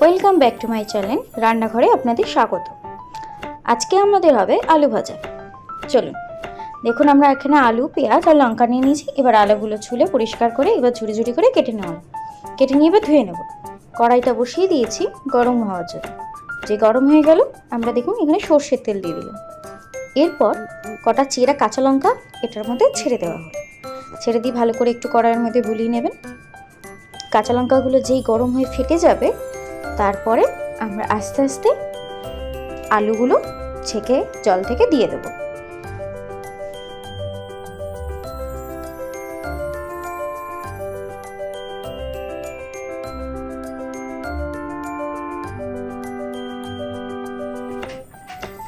Welcome back to my channel রান্নাঘরে আপনাদের স্বাগত। আজকে আমাদের হবে আলু ভাজা। চলুন, দেখুন আমরা এখানে আলু, পেঁয়াজ আর লঙ্কা নিয়ে নিয়েছি। এবার আলুগুলো ছুলে পরিষ্কার করে এবার ঝুড়ি ঝুড়ি করে কেটে হবে। কেটে নিয়ে এবার ধুয়ে নেব। কড়াইটা বসিয়ে দিয়েছি গরম হওয়ার জন্য। যে গরম হয়ে গেল, আমরা দেখুন এখানে সর্ষের তেল দিয়ে দিলাম। এরপর কটা চেরা কাঁচা লঙ্কা এটার মধ্যে ছেড়ে দেওয়া হবে। ছেড়ে দিয়ে ভালো করে একটু কড়াইয়ের মধ্যে বুলিয়ে নেবেন। কাঁচা লঙ্কাগুলো যেই গরম হয়ে ফেটে যাবে তারপরে আমরা আস্তে আস্তে আলুগুলো ছেঁকে জল থেকে দিয়ে দেবো।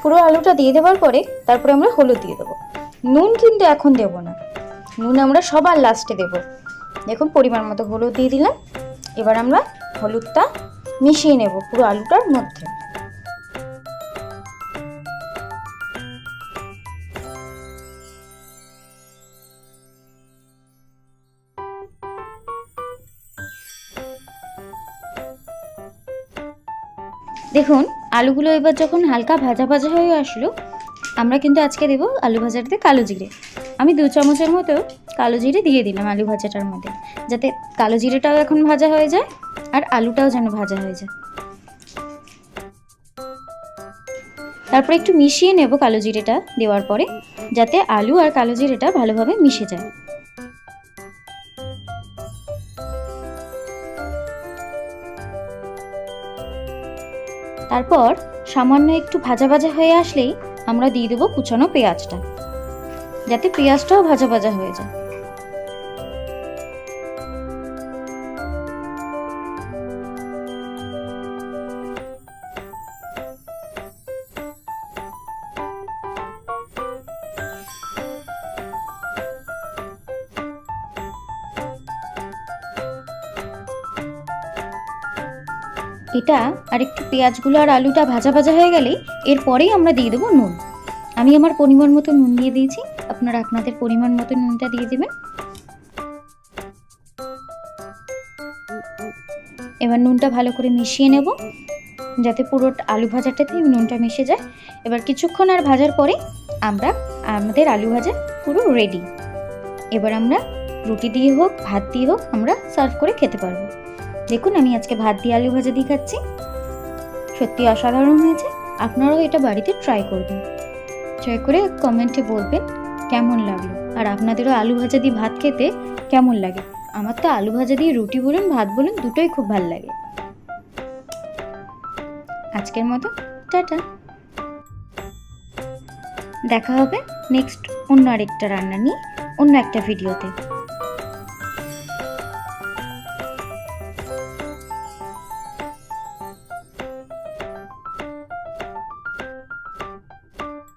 পুরো আলুটা দিয়ে দেওয়ার পরে তারপরে আমরা হলুদ দিয়ে দেবো। নুন কিন্তু এখন দেব না। নুন আমরা সবার লাস্টে দেব। দেখুন পরিমাণ মতো হলুদ দিয়ে দিলাম। এবার আমরা হলুদটা মিশিয়ে নেব পুরো আলুটার মধ্যে। দেখুন, আলুগুলো এবার যখন হালকা ভাজা ভাজা হয়ে আসলো, আমরা কিন্তু আজকে দেবো আলু ভাজাটাতে কালো জিরে। আমি দু চামচের মতো কালো জিরে দিয়ে দিলাম আলু ভাজাটার মধ্যে, যাতে কালো জিরেটাও এখন ভাজা হয়ে যায় আর আলুটাও যেন ভাজা হয়ে যায়। তারপরে একটু মিশিয়ে নেব কালো জিরেটা দেওয়ার পরে, যাতে আলু আর কালো জিরেটা ভালোভাবে মিশে যায়। তারপর সামান্য একটু ভাজা ভাজা হয়ে আসলেই আমরা দিয়ে দেবো কুচানো পেঁয়াজটা। যাতে পেঁয়াজটাও ভাজা ভাজা হয়ে যায়। এটা আর একটু পেঁয়াজগুলো আর আলুটা ভাজা ভাজা হয়ে গেলেই এরপরেই আমরা দিয়ে দেবো নুন। আমি আমার পরিমাণ মতো নুন দিয়ে দিয়েছি। আপনারা আপনাদের পরিমাণ মতো নুনটা দিয়ে দেবেন। এবার নুনটা ভালো করে মিশিয়ে নেব, যাতে পুরো আলু ভাজাটাতে নুনটা মিশে যায়। এবার কিছুক্ষণ আর ভাজার পরে আমরা আমাদের আলু ভাজা পুরো রেডি এবার আমরা রুটি দিয়ে হোক, ভাত দিয়ে হোক, আমরা সার্ভ করে খেতে পারব। দেখুন, আমি আজকে ভাত দিয়ে আলু ভাজা দিয়ে খাচ্ছি। সত্যি অসাধারণ হয়েছে। আপনারাও এটা বাড়িতে ট্রাই করবেন। ট্রাই করে কমেন্টে বলবেন কেমন লাগল? আর আপনাদেরও আলু ভাজা দিয়ে ভাত খেতে কেমন লাগে? আমার তো আলু ভাজা দিয়ে রুটি বলুন, ভাত বলুন, দুটোই খুব ভালো লাগে। আজকের মতো, টাটা। দেখা হবে নেক্সট অন্য আরেকটা রান্না নিয়ে, অন্য একটা ভিডিওতে